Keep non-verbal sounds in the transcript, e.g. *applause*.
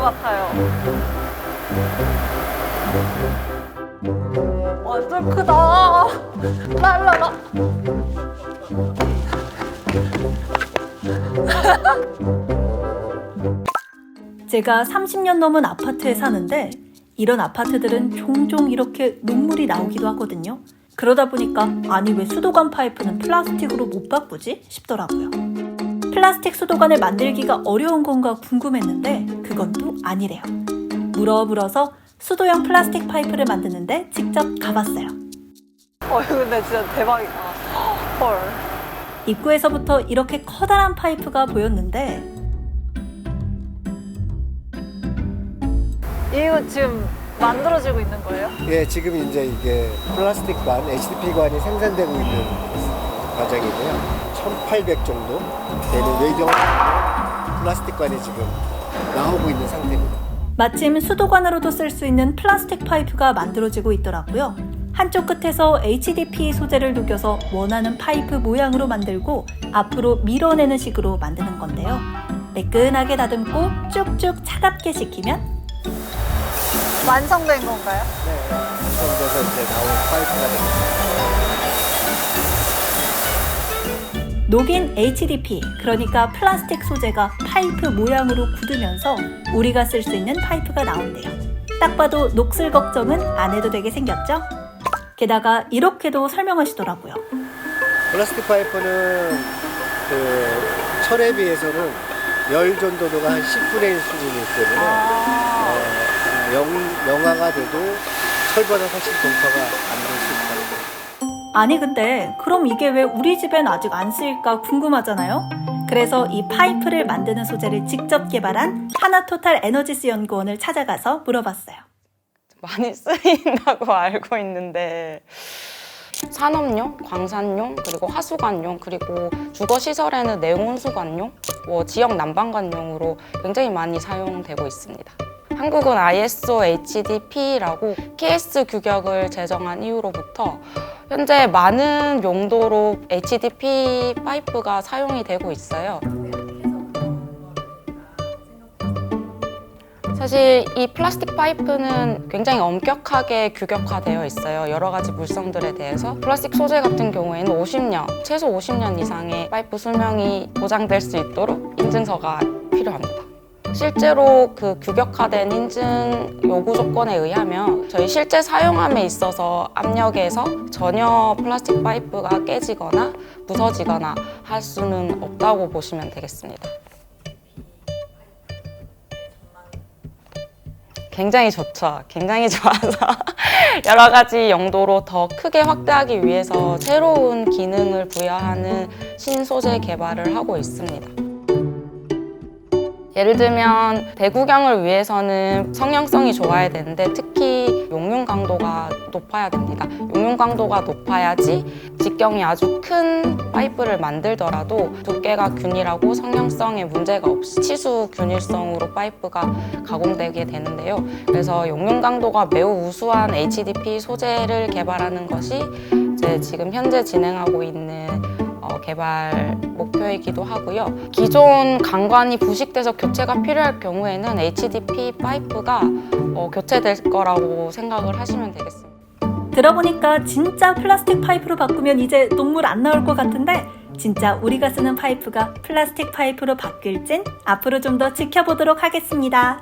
것 같아요. 완전 크다. 랄라라. 제가 30년 넘은 아파트에 사는데 이런 아파트들은 종종 이렇게 눈물이 나오기도 하거든요. 그러다 보니까 아니 왜 수도관 파이프는 플라스틱으로 못 바꾸지 싶더라고요. 플라스틱 수도관을 만들기가 어려운 건가 궁금했는데 그건 또 아니래요. 물어 물어서 수도형 플라스틱 파이프를 만드는데 직접 가봤어요. 어, 근데 진짜 대박이다. 헐. 입구에서부터 이렇게 커다란 파이프가 보였는데 이거 지금 만들어지고 있는 거예요? 예, 지금 이제 이게 플라스틱 관, HDP관이 생산되고 있는 과정이고요. 1800 정도 되는 외경 플라스틱관이 지금 나오고 있는 상태입니다. 마침 수도관으로도 쓸 수 있는 플라스틱 파이프가 만들어지고 있더라고요. 한쪽 끝에서 HDPE 소재를 녹여서 원하는 파이프 모양으로 만들고 앞으로 밀어내는 식으로 만드는 건데요. 매끈하게 다듬고 쭉쭉 차갑게 식히면 완성된 건가요? 네, 완성돼서 이제 나온 파이프가 됩니다. 녹인 HDPE, 그러니까 플라스틱 소재가 파이프 모양으로 굳으면서 우리가 쓸 수 있는 파이프가 나온대요. 딱 봐도 녹슬 걱정은 안 해도 되게 생겼죠? 게다가 이렇게도 설명하시더라고요. 플라스틱 파이프는 그 철에 비해서는 열 전도도가 한 10분의 1 수준이기 때문에 아, 어, 영, 영하가 돼도 철보다 훨씬 동파가 안 거죠. 아니 근데 그럼 이게 왜 우리 집엔 아직 안 쓰일까 궁금하잖아요. 그래서 이 파이프를 만드는 소재를 직접 개발한 하나토탈 에너지스 연구원을 찾아가서 물어봤어요. 많이 쓰인다고 *laughs* 알고 있는데 산업용, 광산용, 그리고 하수관용, 그리고 주거 시설에는 내온수관용, 뭐 지역 난방관용으로 굉장히 많이 사용되고 있습니다. 한국은 ISO HDP라고 KS 규격을 제정한 이후로부터 현재 많은 용도로 HDP 파이프가 사용이 되고 있어요. 사실 이 플라스틱 파이프는 굉장히 엄격하게 규격화되어 있어요. 여러 가지 물성들에 대해서. 플라스틱 소재 같은 경우에는 50년, 최소 50년 이상의 파이프 수명이 보장될 수 있도록 인증서가 필요합니다. 실제로 그 규격화된 인증 요구 조건에 의하면 저희 실제 사용함에 있어서 압력에서 전혀 플라스틱 파이프가 깨지거나 부서지거나 할 수는 없다고 보시면 되겠습니다. 굉장히 좋죠. 굉장히 좋아서 *laughs* 여러 가지 용도로 더 크게 확대하기 위해서 새로운 기능을 부여하는 신소재 개발을 하고 있습니다. 예를 들면 배구경을 위해서는 성형성이 좋아야 되는데 특히 용융 강도가 높아야 됩니다. 용융 강도가 높아야지 직경이 아주 큰 파이프를 만들더라도 두께가 균일하고 성형성에 문제가 없이 치수 균일성으로 파이프가 가공되게 되는데요. 그래서 용융 강도가 매우 우수한 HDP 소재를 개발하는 것이 이제 지금 현재 진행하고 있는 어, 개발 목표이기도 하고요. 기존 강관이 부식돼서 교체가 필요할 경우에는 HDP 파이프가 어, 교체될 거라고 생각을 하시면 되겠습니다. 들어보니까 진짜 플라스틱 파이프로 바꾸면 이제 녹물 안 나올 것 같은데 진짜 우리가 쓰는 파이프가 플라스틱 파이프로 바뀔진 앞으로 좀 더 지켜보도록 하겠습니다.